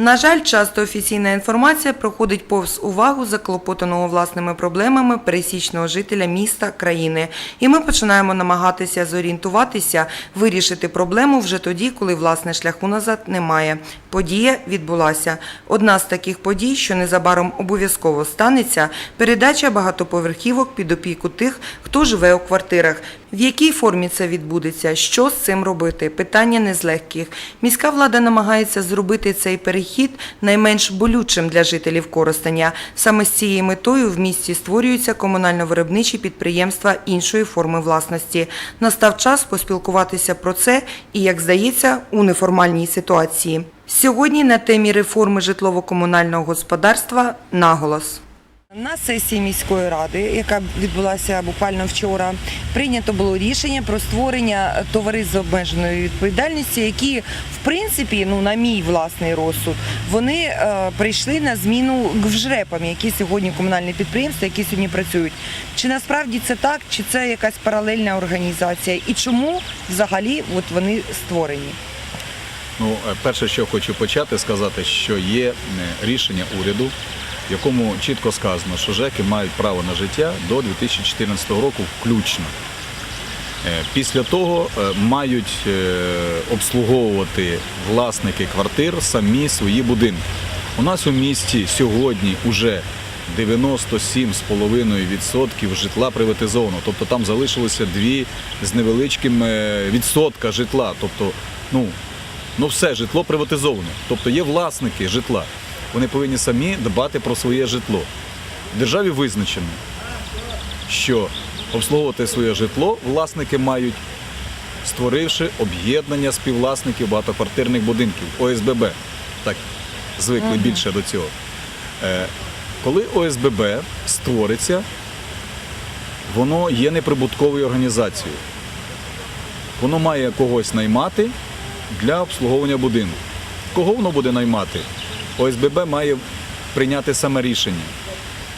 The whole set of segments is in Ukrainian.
На жаль, часто офіційна інформація проходить повз увагу заклопотаного власними проблемами пересічного жителя міста, країни. І ми починаємо намагатися зорієнтуватися, вирішити проблему вже тоді, коли власне шляху назад немає. Подія відбулася. Одна з таких подій, що незабаром обов'язково станеться, передача багатоповерхівок під опіку тих, хто живе у квартирах. В якій формі це відбудеться? Що з цим робити? Питання не з легких. Міська влада намагається зробити цей перехід найменш болючим для жителів Коростеня. Саме з цією метою в місті створюються комунально-виробничі підприємства іншої форми власності. Настав час поспілкуватися про це і, як здається, у неформальній ситуації. Сьогодні на темі реформи житлово-комунального господарства наголос. На сесії міської ради, яка відбулася буквально вчора, прийнято було рішення про створення товариств з обмеженою відповідальністю, які, в принципі, ну на мій власний розсуд, вони е, прийшли на зміну ГВЖРЕПам, які сьогодні комунальні підприємства, які сьогодні працюють. Чи насправді це так, чи це якась паралельна організація, і чому взагалі от вони створені? Ну, е, перше, що хочу почати, сказати, що є е, рішення уряду, в якому чітко сказано, що ЖЕКи мають право на життя до 2014 року включно. Е, Після того е, мають е, обслуговувати власники квартир самі свої будинки. У нас у місті сьогодні вже 97,5% житла приватизовано. Тобто там залишилося дві з невеличким відсотка житла. Тобто, ну, ну все, житло приватизовано. Тобто є власники житла. Вони повинні самі дбати про своє житло. В державі визначено, що обслуговувати своє житло власники мають, створивши об'єднання співвласників багатоквартирних будинків ОСББ. Так звикли більше до цього. Е, Коли ОСББ створиться, воно є неприбутковою організацією. Воно має когось наймати для обслуговування будинку. Кого воно буде наймати? ОСББ має прийняти саме рішення.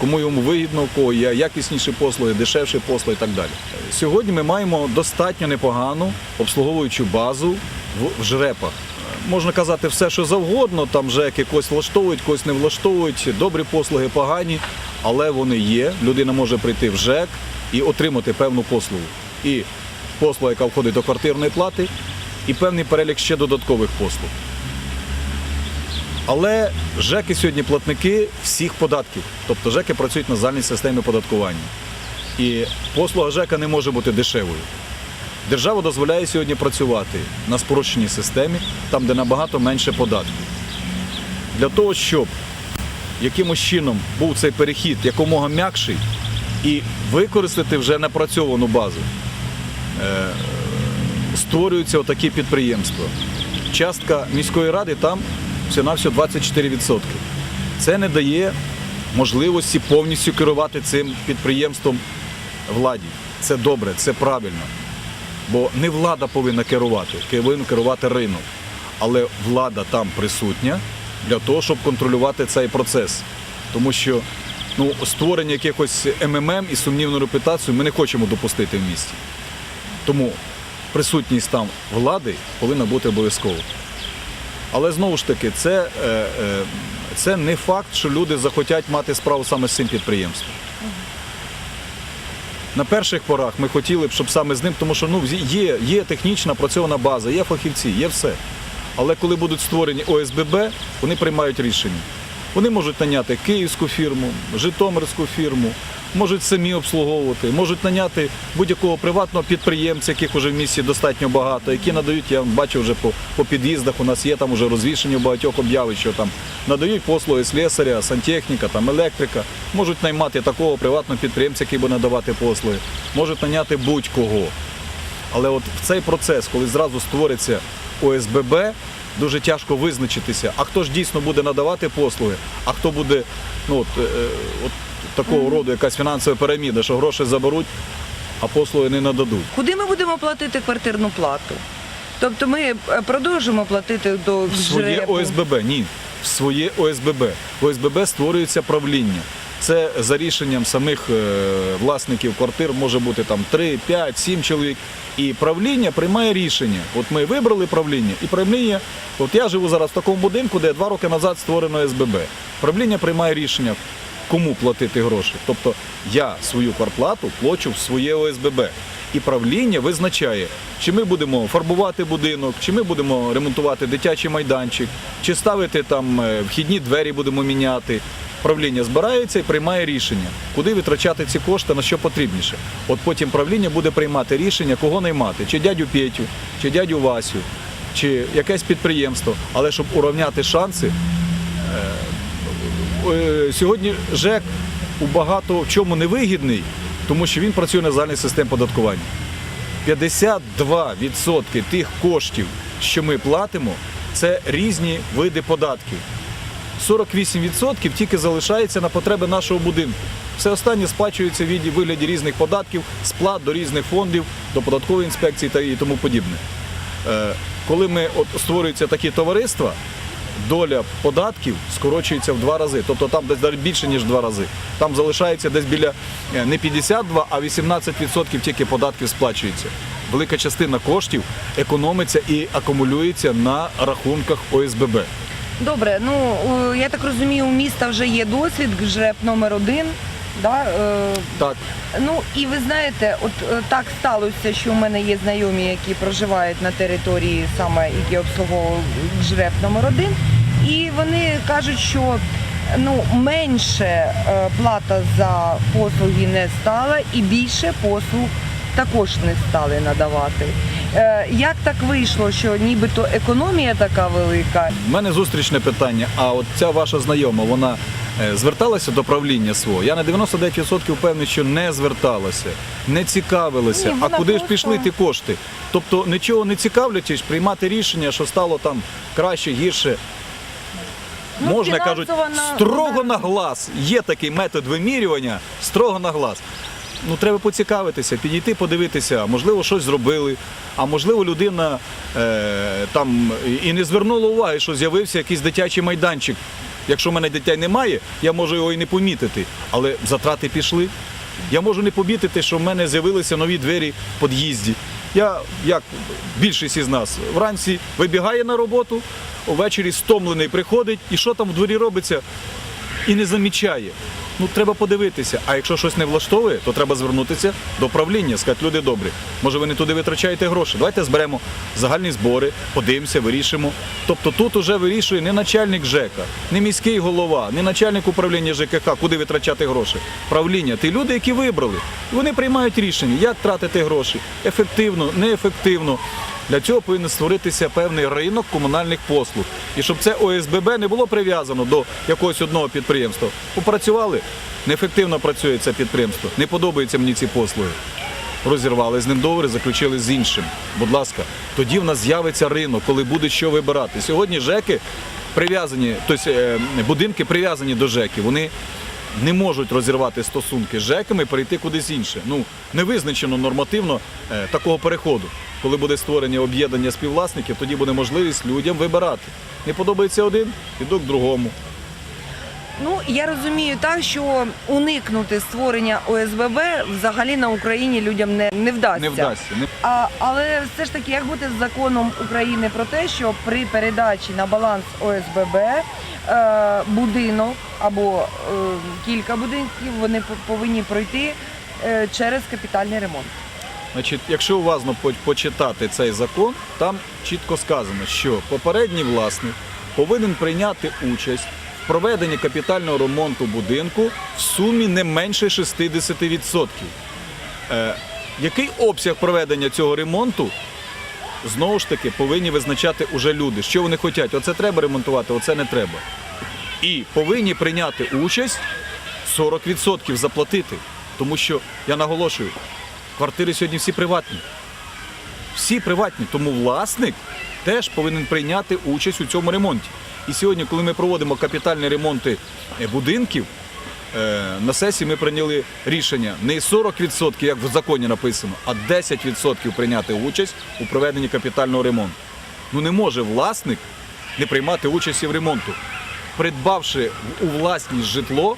Кому йому вигідно, у кого є якісніші послуги, дешевші послуги і так далі. Сьогодні ми маємо достатньо непогану обслуговуючу базу в, жрепах. Можна казати все, що завгодно, там ЖЕК якось влаштовують, когось не влаштовують, добрі послуги погані, але вони є. Людина може прийти в ЖЕК і отримати певну послугу. І послуга, яка входить до квартирної плати, і певний перелік ще додаткових послуг. Але ЖЕКи сьогодні платники всіх податків. Тобто ЖЕКи працюють на загальній системі оподаткування. І послуга ЖЕКа не може бути дешевою. Держава дозволяє сьогодні працювати на спрощеній системі, там, де набагато менше податків. Для того, щоб якимось чином був цей перехід якомога м'якший і використати вже напрацьовану базу, е, створюються отакі підприємства. Частка міської ради там всього 24%. Це не дає можливості повністю керувати цим підприємством владі. Це добре, це правильно. Бо не влада повинна керувати, повинен керувати ринок. Але влада там присутня для того, щоб контролювати цей процес. Тому що ну, створення якихось МММ і сумнівну репутацію ми не хочемо допустити в місті. Тому присутність там влади повинна бути обов'язково. Але знову ж таки, це, е, е, це не факт, що люди захотять мати справу саме з цим підприємством. На перших порах ми хотіли б, щоб саме з ним, тому що ну, є, є технічна працьована база, є фахівці, є все. Але коли будуть створені ОСББ, вони приймають рішення. Вони можуть наняти київську фірму, житомирську фірму, можуть самі обслуговувати, можуть наняти будь-якого приватного підприємця, яких вже в місті достатньо багато, які надають, я бачу вже по, по під'їздах, у нас є там вже розвішені багатьох об'яви, що там надають послуги слесаря, сантехніка, там, електрика, можуть наймати такого приватного підприємця, який буде надавати послуги, можуть наняти будь-кого. Але от в цей процес, коли зразу створиться ОСББ, дуже тяжко визначитися, а хто ж дійсно буде надавати послуги, а хто буде ну, от, е, е, от такого роду якась фінансова піраміда, що гроші заберуть, а послуги не нададуть. Куди ми будемо платити квартирну плату? Тобто ми е, продовжимо платити до В своє ЖРЕПу? ОСББ, ні. В своє ОСББ. В ОСББ створюється правління. Це за рішенням самих е, власників квартир може бути там 3, 5, 7 чоловік. І правління приймає рішення. От ми вибрали правління, і правління, от я живу зараз в такому будинку, де два роки назад створено СББ. Правління приймає рішення, кому платити гроші. Тобто я свою квартплату плачу в своє ОСББ. І правління визначає, чи ми будемо фарбувати будинок, чи ми будемо ремонтувати дитячий майданчик, чи ставити там е, вхідні двері будемо міняти. Правління збирається і приймає рішення, куди витрачати ці кошти, на що потрібніше. От потім правління буде приймати рішення, кого наймати, чи дядю Петю, чи дядю Васю, чи якесь підприємство. Але щоб урівняти шанси, Е, сьогодні ЖЕК у багато в чому невигідний, тому що він працює на загальних систем податкування. 52% тих коштів, що ми платимо, це різні види податків. 48% тільки залишається на потреби нашого будинку. Все останнє сплачується в вигляді різних податків, сплат до різних фондів, до податкової інспекції та і тому подібне. Е, Коли ми от створюються такі товариства, доля податків скорочується в два рази. Тобто там десь більше, ніж в два рази. Там залишається десь біля е, не 52, а 18% тільки податків сплачується. Велика частина коштів економиться і акумулюється на рахунках ОСББ. Добре, ну я так розумію, у міста вже є досвід, ЖРЕП номер один. Да? е, Так, Ну і ви знаєте, от е, так сталося, що у мене є знайомі, які проживають на території саме які обслуговував ЖРЕП номер один, і вони кажуть, що ну менше е, плата за послуги не стала, і більше послуг також не стали надавати. Е, Як так вийшло, що нібито економія така велика? в мене зустрічне питання. А от ця ваша знайома, вона е, зверталася до правління свого? Я на 99% впевнений, що не зверталася, не цікавилася. Ні, а куди ж пішли ті кошти? Тобто нічого не цікавлячись, приймати рішення, що стало там краще, гірше. Ну, Можна кажуть, на- строго на глаз. Є такий метод вимірювання, строго на глаз. Ну, треба поцікавитися, підійти, подивитися, можливо, щось зробили, а можливо, людина е, там і не звернула уваги, що з'явився якийсь дитячий майданчик. Якщо в мене дітей немає, я можу його і не помітити, але затрати пішли. Я можу не помітити, що в мене з'явилися нові двері в під'їзді. Я, як більшість із нас, вранці вибігає на роботу, увечері стомлений приходить, і що там в дворі робиться, і не замічає. Ну, треба подивитися. А якщо щось не влаштовує, то треба звернутися до правління, сказати, люди добрі, може ви не туди витрачаєте гроші. Давайте зберемо загальні збори, подивимося, вирішимо. Тобто тут уже вирішує не начальник ЖЕКа, не міський голова, не начальник управління ЖКХ, куди витрачати гроші. Правління, ті люди, які вибрали. Вони приймають рішення, як тратити гроші, ефективно, неефективно. Для цього повинен створитися певний ринок комунальних послуг. І щоб це ОСББ не було прив'язано до якогось одного підприємства. Попрацювали, неефективно працює це підприємство, не подобаються мені ці послуги. Розірвали з ним договори, заключили з іншим. Будь ласка, тоді в нас з'явиться ринок, коли буде що вибирати. Сьогодні ЖЕКи прив'язані, тобто е, будинки прив'язані до ЖЕКів. Вони не можуть розірвати стосунки з ЖЕКами і перейти кудись інше. Ну, не визначено нормативно е, такого переходу. Коли буде створення об'єднання співвласників, тоді буде можливість людям вибирати. Не подобається один, іду к другому. Ну я розумію так, що уникнути створення ОСББ взагалі на Україні людям не, не вдасться. Не вдасться. Не А, але все ж таки, як бути з законом України про те, що при передачі на баланс ОСББ будинок або е, кілька будинків вони повинні пройти е, через капітальний ремонт. Значить, якщо уважно почитати цей закон, там чітко сказано, що попередній власник повинен прийняти участь в проведенні капітального ремонту будинку в сумі не менше 60%. Е, який обсяг проведення цього ремонту? Знову ж таки, повинні визначати уже люди, що вони хочуть. Оце треба ремонтувати, оце не треба. І повинні прийняти участь 40% заплатити. Тому що я наголошую, квартири сьогодні всі приватні. Всі приватні, тому власник теж повинен прийняти участь у цьому ремонті. І сьогодні, коли ми проводимо капітальні ремонти е, будинків, на сесії ми прийняли рішення не 40%, як в законі написано, а 10% прийняти участь у проведенні капітального ремонту. Ну не може власник не приймати участі в ремонту. Придбавши у власність житло,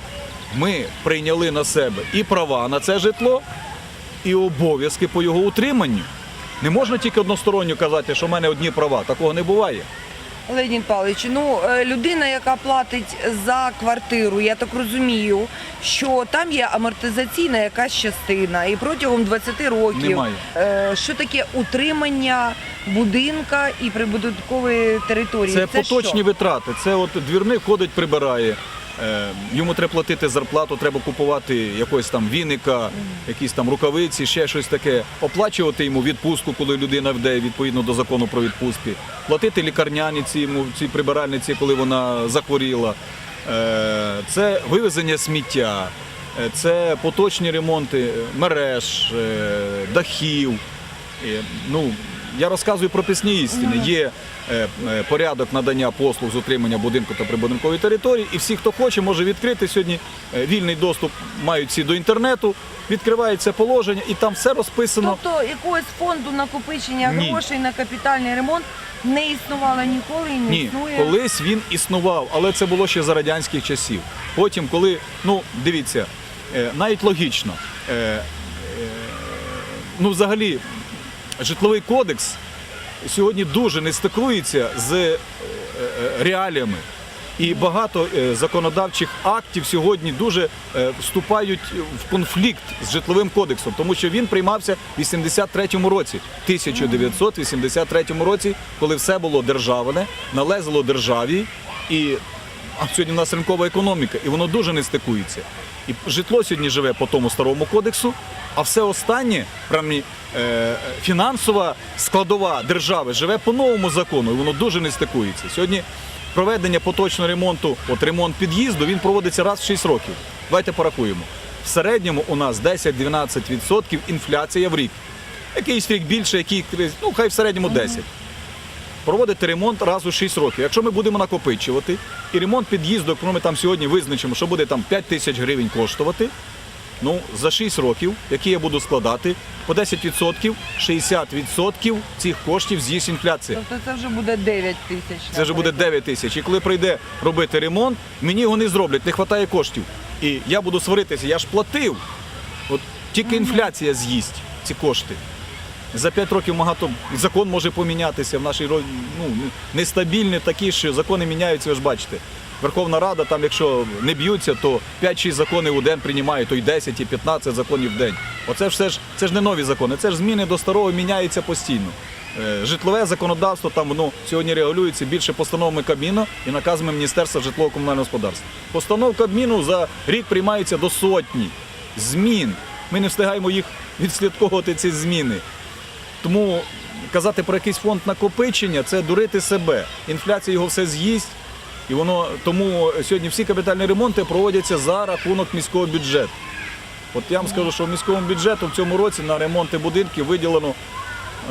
ми прийняли на себе і права на це житло, і обов'язки по його утриманню. Не можна тільки односторонньо казати, що в мене одні права. Такого не буває. Леонід Павлович, ну е, людина, яка платить за квартиру, я так розумію, що там є амортизаційна якась частина, і протягом 20 років Немає. е, що таке утримання будинка і прибудинкової території? Це, поточні що? витрати. Це от двірник ходить, прибирає. Е, йому треба платити зарплату, треба купувати якогось там віника, якісь там рукавиці, ще щось таке. Оплачувати йому відпустку, коли людина йде відповідно до закону про відпустки. Платити лікарняні ці, йому, цій прибиральниці, коли вона захворіла. Е, це вивезення сміття, е, це поточні ремонти мереж, е, дахів. Ну, я розказую про пісні істини. Є е, е, порядок надання послуг з утримання будинку та прибудинкової території, і всі, хто хоче, може відкрити сьогодні е, вільний доступ, мають всі до інтернету, відкривається положення, і там все розписано. Тобто якогось фонду накопичення Ні. грошей на капітальний ремонт не існувало ніколи і не Ні, існує. колись він існував, але це було ще за радянських часів. Потім, коли, ну дивіться, навіть логічно, ну взагалі, житловий кодекс сьогодні дуже не стикується з е, е, реаліями. І багато е, законодавчих актів сьогодні дуже вступають в конфлікт з житловим кодексом, тому що він приймався в 83-му році, 1983 році, коли все було державне, належало державі, і а сьогодні в нас ринкова економіка, і воно дуже не стикується. І житло сьогодні живе по тому старому кодексу, а все останнє, принаймні, е, фінансова складова держави живе по новому закону, і воно дуже не стикується. Сьогодні проведення поточного ремонту, от ремонт під'їзду, він проводиться раз в 6 років. Давайте порахуємо. В середньому у нас 10-12% інфляція в рік. Якийсь рік більше, який ну хай в середньому 10 проводити ремонт раз у 6 років. Якщо ми будемо накопичувати, і ремонт під'їзду, якщо ми там сьогодні визначимо, що буде там 5 тисяч гривень коштувати, ну за 6 років, які я буду складати, по 10%, 60% цих коштів з'їсть інфляція. Тобто це вже буде 9 тисяч. Це вже буде наприклад. 9 тисяч. І коли прийде робити ремонт, мені його не зроблять, не вистачає коштів. І я буду сваритися, я ж платив. От тільки інфляція з'їсть ці кошти. За 5 років багато закон може помінятися в нашій ну, нестабільні такі, що закони міняються, ви ж бачите. Верховна Рада, там, якщо не б'ються, то 5-6 законів у день приймає, то й 10 і 15 законів в день. Оце все ж це ж не нові закони, це ж зміни до старого міняються постійно. Е, Житлове законодавство там воно сьогодні регулюється більше постановами Кабміну і наказами Міністерства житлово-комунального господарства. Постанов Кабміну за рік приймається до сотні змін. Ми не встигаємо їх відслідковувати ці зміни. Тому казати про якийсь фонд накопичення це дурити себе. Інфляція його все з'їсть. І воно тому сьогодні всі капітальні ремонти проводяться за рахунок міського бюджету. От я вам скажу, що в міському бюджету в цьому році на ремонти будинків виділено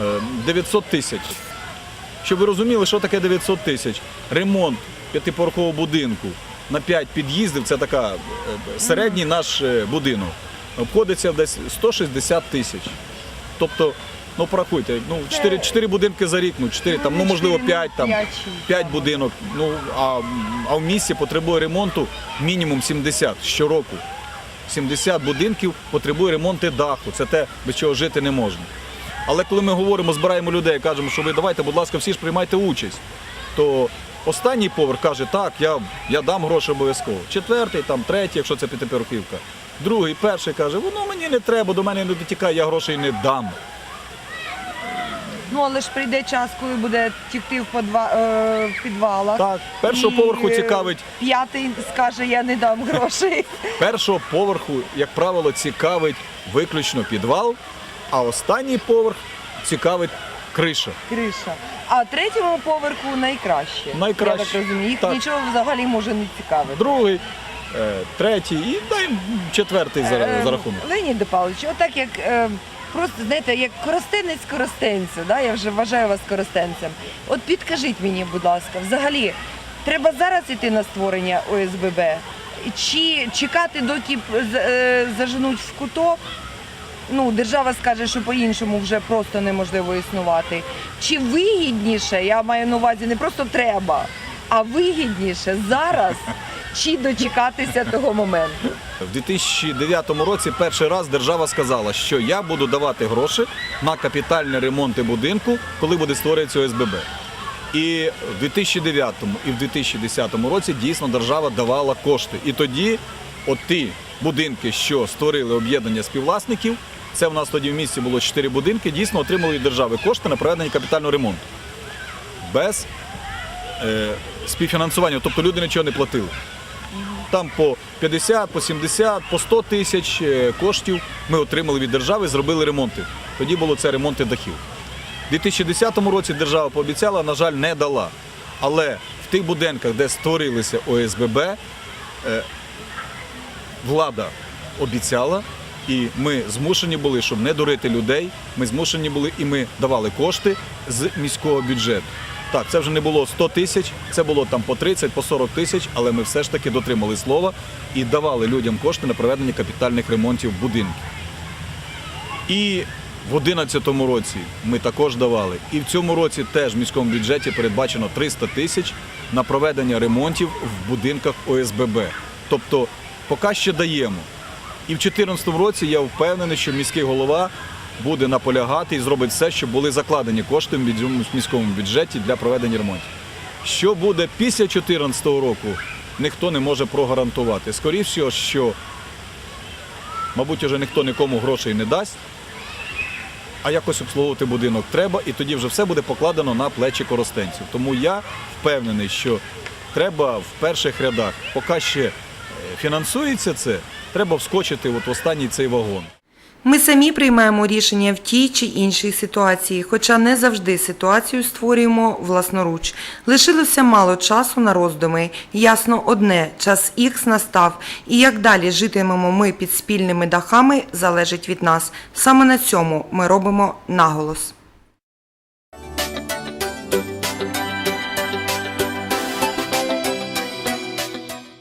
е, 900 тисяч. Щоб ви розуміли, що таке 900 тисяч. Ремонт п'ятиповерхового будинку на 5 під'їздів це така е, середній наш е, будинок. Обходиться десь 160 тисяч. Тобто, ну порахуйте, ну 4, 4 будинки за рік, ну 4, там, ну можливо 5, там, 5, 5 будинок. Ну, а, а в місті потребує ремонту мінімум 70 щороку. 70 будинків потребує ремонту даху. Це те, без чого жити не можна. Але коли ми говоримо, збираємо людей, кажемо, що ви давайте, будь ласка, всі ж приймайте участь, то останній поверх каже, так, я, я дам гроші обов'язково. Четвертий, там, третій, якщо це п'ятиповерхівка. Другий, перший каже, воно мені не треба, до мене не дотікає, я грошей не дам. Ну але ж прийде час, коли буде тікти в, подва... е, в підвалах. Так, першого І, поверху е, цікавить П'ятий скаже, я не дам грошей. Першого поверху, як правило, цікавить виключно підвал, а останній поверх цікавить криша. Криша. А третьому поверху найкраще. Найкраще. Я так розумію. Їх Так. нічого взагалі може не цікавити. Другий, е, третій і дай четвертий за, Е, за рахунок. Леонід Павлович, отак як е, просто знаєте, як коростенець коростенцю, да? я вже вважаю вас коростенцем. От підкажіть мені, будь ласка, взагалі, треба зараз йти на створення ОСББ? Чи чекати, доки е, заженуть в куток? Ну, держава скаже, що по-іншому вже просто неможливо існувати. Чи вигідніше, я маю на увазі не просто треба, а вигідніше зараз чи дочекатися того моменту? В 2009 році перший раз держава сказала, що я буду давати гроші на капітальні ремонти будинку, коли буде створюватися ОСББ. І в 2009 і в 2010 році дійсно держава давала кошти. І тоді от ті будинки, що створили об'єднання співвласників, це в нас тоді в місті було 4 будинки, дійсно отримали від держави кошти на проведення капітального ремонту. Без е, співфінансування, тобто люди нічого не платили. Там по 50, по 70, по 100 тисяч е, коштів ми отримали від держави, зробили ремонти. Тоді було це ремонти дахів. У 2010 році держава пообіцяла, на жаль, не дала. Але в тих будинках, де створилися ОСББ, е, влада обіцяла, і ми змушені були, щоб не дурити людей, ми змушені були і ми давали кошти з міського бюджету. Так, це вже не було 100 тисяч, це було там по 30, по 40 тисяч, але ми все ж таки дотримали слова і давали людям кошти на проведення капітальних ремонтів будинків. І в 2011 році ми також давали. І в цьому році теж в міському бюджеті передбачено 300 тисяч на проведення ремонтів в будинках ОСББ. Тобто, поки ще даємо. І в 2014 році я впевнений, що міський голова буде наполягати і зробить все, щоб були закладені кошти в міському- бюджеті для проведення ремонтів. Що буде після 2014 року, ніхто не може прогарантувати. Скоріше, що, мабуть, вже ніхто нікому грошей не дасть, а якось обслуговувати будинок треба, і тоді вже все буде покладено на плечі коростенців. Тому я впевнений, що треба в перших рядах, поки ще е, фінансується це, треба вскочити от в останній цей вагон. Ми самі приймаємо рішення в тій чи іншій ситуації, хоча не завжди ситуацію створюємо власноруч. Лишилося мало часу на роздуми. Ясно одне, час ікс настав, і як далі житимемо ми під спільними дахами, залежить від нас. Саме на цьому ми робимо наголос.